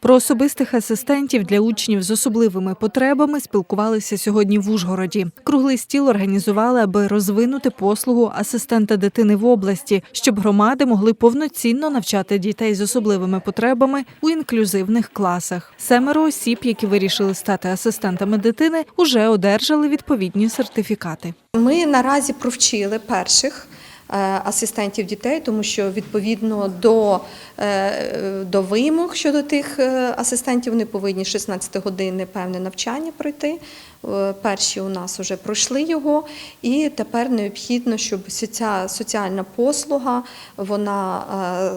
Про особистих асистентів для учнів з особливими потребами спілкувалися сьогодні в Ужгороді. Круглий стіл організували, аби розвинути послугу асистента дитини в області, щоб громади могли повноцінно навчати дітей з особливими потребами у інклюзивних класах. Семеро осіб, які вирішили стати асистентами дитини, уже одержали відповідні сертифікати. Ми наразі провчили перших асистентів дітей, тому що відповідно до, е, до вимог щодо тих е, асистентів вони повинні 16 годин певне навчання пройти. Е, Перші у нас вже пройшли його, і тепер необхідно, щоб ця соціальна послуга вона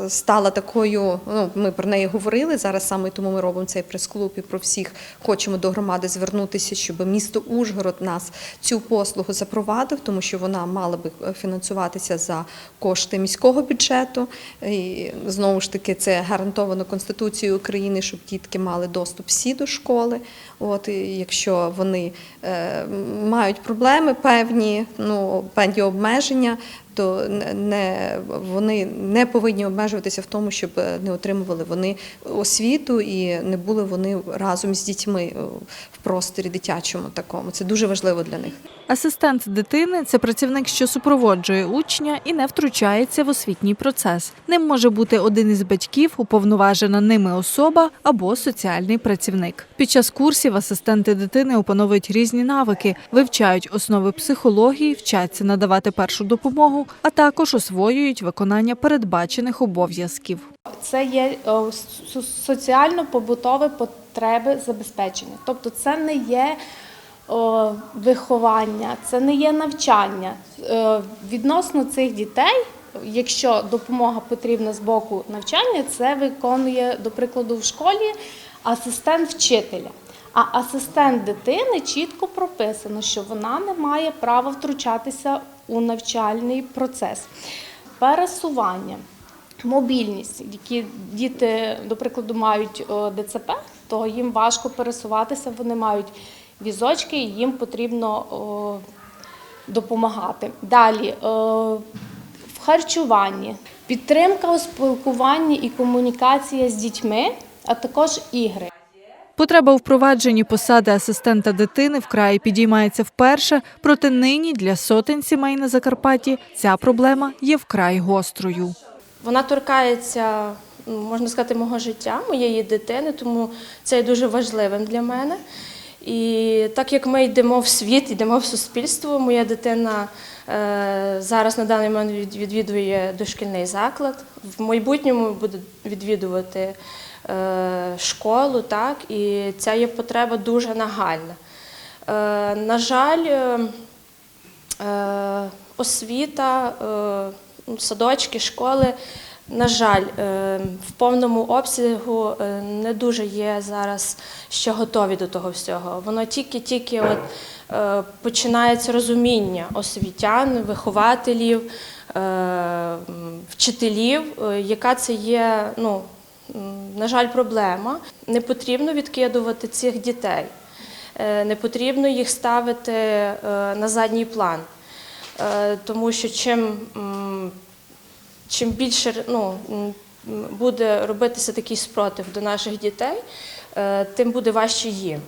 е, стала такою. Ну, ми про неї говорили зараз. Саме тому ми робимо цей прес-клуб і про всіх хочемо до громади звернутися, щоб місто Ужгород нас цю послугу запровадив, тому що вона мала би е, фінансуватися за кошти міського бюджету. І знову ж таки, це гарантовано Конституцією України, щоб дітки мали доступ всі до школи. От і якщо вони мають проблеми певні, ну певні обмеження, то не- вони не повинні обмежуватися в тому, щоб е, не отримували вони освіту і не були вони разом з дітьми е, в просторі дитячому такому. Це дуже важливо для них. Асистент дитини це працівник, що супроводжує учня і не втручається в освітній процес. Ним може бути один із батьків, уповноважена ними особа або соціальний працівник. Під час курсів асистенти дитини опановують різні навики, вивчають основи психології, вчаться надавати першу допомогу, а також освоюють виконання передбачених обов'язків. Це є соціально-побутові потреби забезпечення. Тобто це не є виховання, це не є навчання. Е, Відносно цих дітей, якщо допомога потрібна з боку навчання, це виконує, до прикладу, в школі асистент вчителя. А асистент дитини чітко прописано, що вона не має права втручатися у навчальний процес. Пересування. Мобільність, які діти, до прикладу, мають ДЦП, то їм важко пересуватися, вони мають візочки, і їм потрібно допомагати. Далі в харчуванні, підтримка у спілкуванні і комунікація з дітьми, а також ігри. Потреба у впровадженні посади асистента дитини вкрай підіймається вперше, проте нині для сотень сімей на Закарпатті ця проблема є вкрай гострою. Вона торкається, можна сказати, мого життя, моєї дитини, тому це є дуже важливим для мене. І так як ми йдемо в світ, йдемо в суспільство, моя дитина е, зараз на даний момент відвідує дошкільний заклад. В майбутньому буде відвідувати е, школу, так, і ця є потреба дуже нагальна. Е, на жаль, освіта, садочки, школи, на жаль, е, в повному обсягу е, не дуже є зараз ще готові до того всього. Воно тільки-тільки от, е, починається розуміння освітян, вихователів, вчителів, яка це є, ну, на жаль, проблема. Не потрібно відкидувати цих дітей. Не потрібно їх ставити на задній план, тому що чим, чим більше ну, буде робитися такий спротив до наших дітей, е, тим буде важче їм.